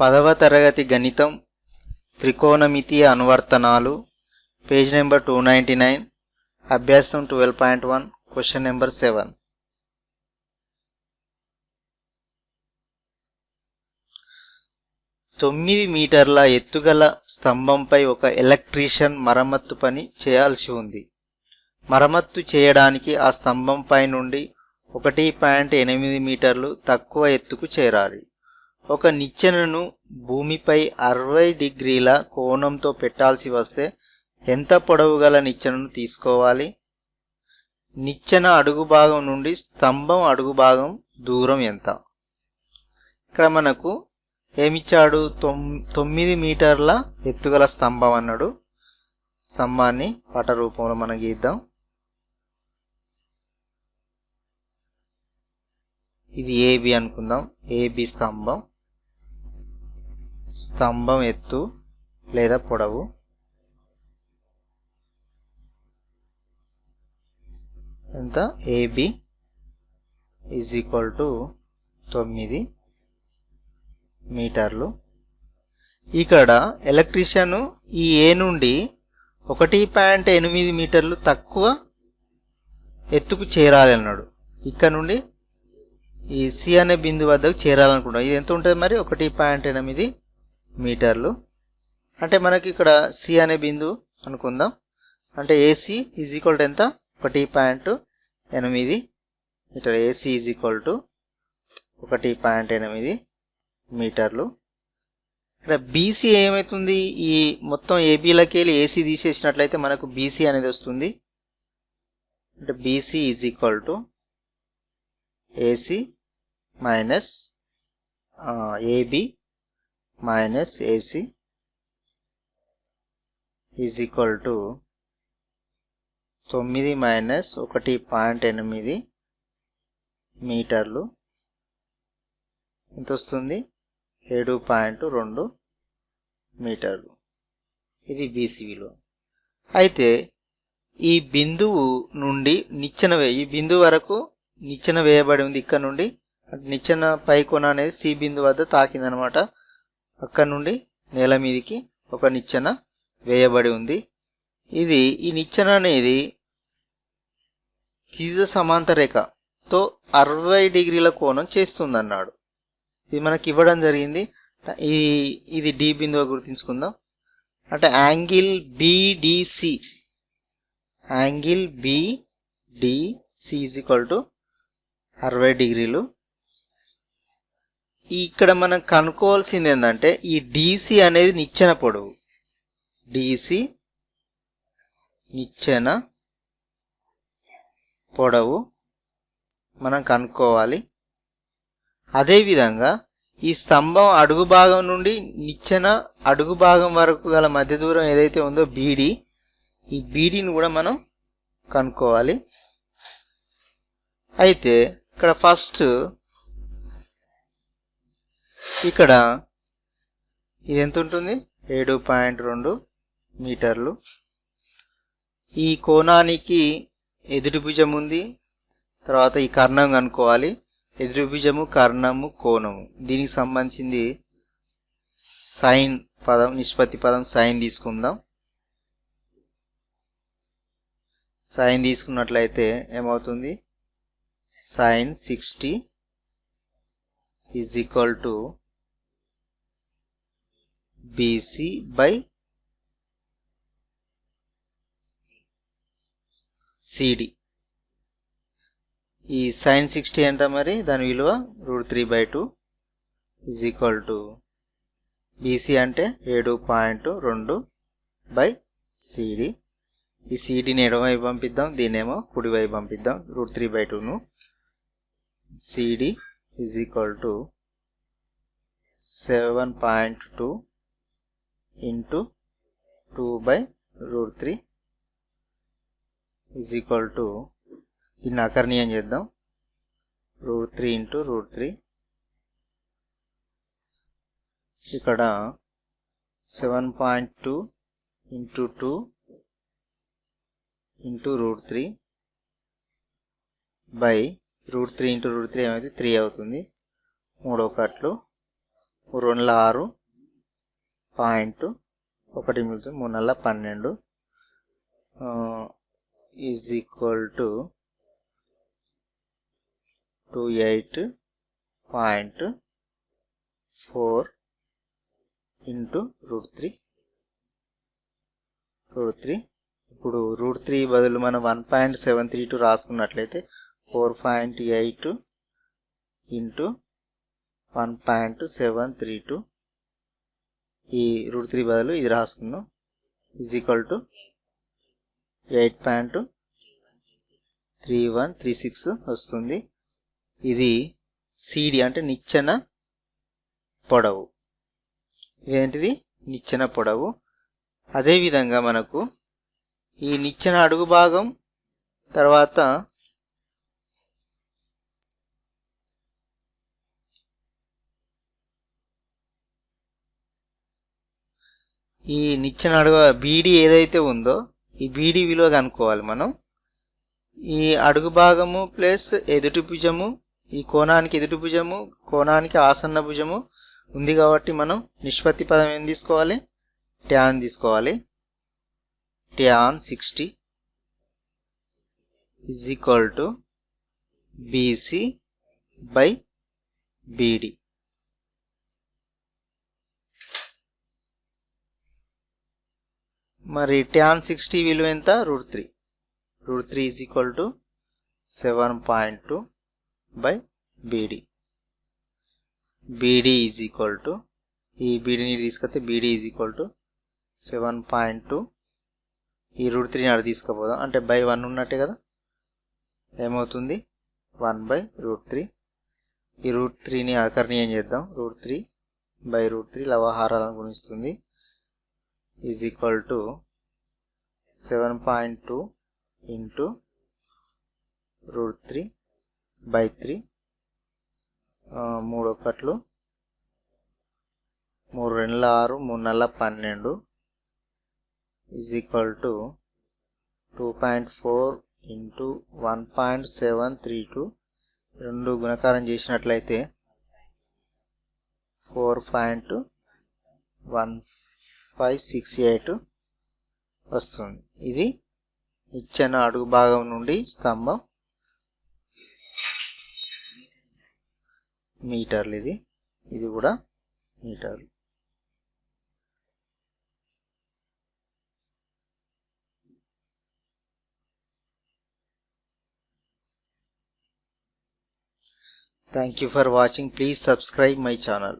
పదవ తరగతి గణితం త్రికోణమితీయ అనువర్తనాలు page number two ninety nine అభ్యాసం twelve point one question number seven. తొమ్మిది మీటర్ల ఎత్తుగల స్తంభంపై ఒక ఎలక్ట్రీషియన్ మరమ్మత్తు పని చేయాల్సి ఉంది. మరమ్మత్తు చేయడానికి ఆ స్తంభంపై నుండి ఒకటి పాయింట్ ఎనిమిది మీటర్లు తక్కువ ఎత్తుకు చేరాలి. ఒక నిచ్చెనను భూమిపై అరవై డిగ్రీల కోణంతో పెట్టాల్సి వస్తే ఎంత పొడవు గల నిచ్చెనను తీసుకోవాలి? నిచ్చెన అడుగు భాగం నుండి స్తంభం అడుగు భాగం దూరం ఎంత? ఇక్కడ మనకు ఏమిచ్చాడు? తొమ్ తొమ్మిది మీటర్ల ఎత్తుగల స్తంభం అన్నాడు. స్తంభాన్ని పట రూపంలో మనం గీద్దాం. ఇది ఏబి అనుకుందాం. ఏబి స్తంభం. స్తంభం ఎత్తు లేదా పొడవు. ఎంత? ఏబి ఈజ్ ఈక్వల్ టు తొమ్మిది మీటర్లు. ఇక్కడ ఎలక్ట్రీషియన్ ఈ ఏ నుండి ఒకటి పాయింట్ ఎనిమిది మీటర్లు తక్కువ ఎత్తుకు చేరాలి అన్నాడు. ఇక్కడ నుండి ఈ సి అనే బిందు వద్దకు చేరాలనుకున్నాడు ఇది ఎంత ఉంటుంది మరి? ఒకటి పాయింట్ ఎనిమిది మీటర్లు. అంటే మనకి ఇక్కడ సి అనే బిందు అనుకుందాం. అంటే ఏసీ ఈజ్ ఈక్వల్ టు ఎంత? ఒకటి పాయింట్ ఎనిమిది. Metre AC is equal to ఒకటి పాయింట్ ఎనిమిది మీటర్లు. ఇక్కడ బీసీ ఏమవుతుంది ఈ మొత్తం ఏబీలకి వెళ్ళి ఏసీ తీసేసినట్లయితే మనకు బీసీ అనేది వస్తుంది. అంటే BC is equal to AC minus AB minus AC is equal to తొమ్మిది మైనస్ ఒకటి పాయింట్ ఎనిమిది మీటర్లు. ఎంత వస్తుంది ఏడు పాయింట్ రెండు మీటర్లు. ఇది బీసీ విలువ. అయితే ఈ బిందువు నుండి నిచ్చెన వే ఈ బిందువు వరకు నిచ్చెన వేయబడి ఉంది ఇక్కడ నుండి. నిచ్చెన పై కొన అనేది సి బిందు వద్ద తాకిందనమాట. అక్కడ నుండి నేల మీదికి ఒక నిచ్చెన వేయబడి ఉంది. ఇది ఈ నిచ్చెన అనేది కిజ సమాంతరేఖతో అరవై డిగ్రీల కోణం చేస్తుందన్నాడు. ఇది మనకి ఇవ్వడం జరిగింది. ఈ ఇది డి బిందువు గుర్తుంచుకుందాం. అంటే angle BDC. Angle BDC is equal to అరవై డిగ్రీలు ఇక్కడ మనం కనుక్కోవాల్సింది ఏంటంటే ఈ డిసి అనేది నిచ్చెన పొడవు. డిసి నిచ్చెన పొడవు. మనం కనుక్కోవాలి. అదేవిధంగా ఈ స్తంభం అడుగు భాగం నుండి నిచ్చెన అడుగు భాగం వరకు గల మధ్య దూరం ఏదైతే ఉందో బీడి ఈ బీడీని కూడా మనం కనుక్కోవాలి. అయితే ఇక్కడ ఫస్ట్ ఇక్కడ ఇది ఎంత ఉంటుంది ఏడు పాయింట్ రెండు మీటర్లు. ఈ కోణానికి ఎదుటి భుజం ఉంది. తర్వాత ఈ కర్ణం కనుక్కోవాలి ఎదురు భుజము కర్ణము కోణము. దీనికి సంబంధించింది సైన్ పదం నిష్పత్తి పదం సైన్ తీసుకుందాం. సైన్ తీసుకున్నట్లయితే ఏమవుతుంది? Sine sixty. Is equal to BC by CD. ఈ సైన్ సిక్స్టీ ఎంత మరి? దాని విలువ root three by two is equal to BC అంటే ఏడు పాయింట్ రెండు బై సిడి ఈ సిడిని ఎడమవైపు పంపిద్దాం దీనేమో కుడివైపు పంపిద్దాం root three by టూను CD is equal to seven point two into two by root three is equal to దీన్ని అకర్ణీయం చేద్దాం. Root three into root three ఇక్కడ seven point two into two into root three by root three into root three ఏమైతే three అవుతుంది. మూడో కట్లు మూడు వందల ఆరు పాయింట్ ఒకటి మిగులుతుంది. మూడు నెలల పన్నెండు. Is equal to two eight point four into root three. Root three. ఇప్పుడు రూట్ త్రీ బదులు మనం one point seven three two రాసుకున్నట్లయితే four point eight into one point seven three two ఈ రూట్ త్రీ బదులు ఇది రాసుకున్నాం is equal to eight point three one three six వస్తుంది. ఇది CD అంటే నిచ్చెన పొడవు. ఇదేంటిది? నిచ్చెన పొడవు. అదేవిధంగా మనకు ఈ నిచ్చెన అడుగు భాగం తర్వాత ఈ నిచ్చెన అడుగు బీడీ ఏదైతే ఉందో ఈ బీడీ విలువ కనుక్కోవాలి మనం. ఈ అడుగు భాగము ప్లస్ ఎదుటి భుజము ఈ కోణానికి ఎదుటి భుజము కోణానికి ఆసన్న భుజము ఉంది కాబట్టి మనం నిష్పత్తి పదం ఏం తీసుకోవాలి? ట్యాన్ తీసుకోవాలి. Tan sixty is equal to BC by BD మరి ట్యాన్ సిక్స్టీ విలువ ఎంత? Root three root three is equal to seven point two by BD BD is equal to ఈ బీడీని తీసుకొస్తే BD is equal to seven point two ఈ root three అక్కడ తీసుకుపోదాం. అంటే బై వన్ ఉన్నట్టే కదా? ఏమవుతుంది? వన్ బై రూట్ త్రీ ఈ రూట్ త్రీని అకర్ణీయం చేద్దాం. Root three by root three లవహారాలను గుణిస్తుంది. Is equal to seven point two into root three by three మూడు ఒకట్లు. మూడు రెండుల ఆరు మూడు నెలల పన్నెండు is equal to two point four into one point seven three two రెండు గుణకారం చేసినట్లయితే four point one five six eight వస్తుంది ఇది ఇచ్చిన అడుగు భాగం నుండి స్తంభం మీటర్లు ఇది ఇది కూడా మీటర్లు Thank you for watching. Please subscribe my channel.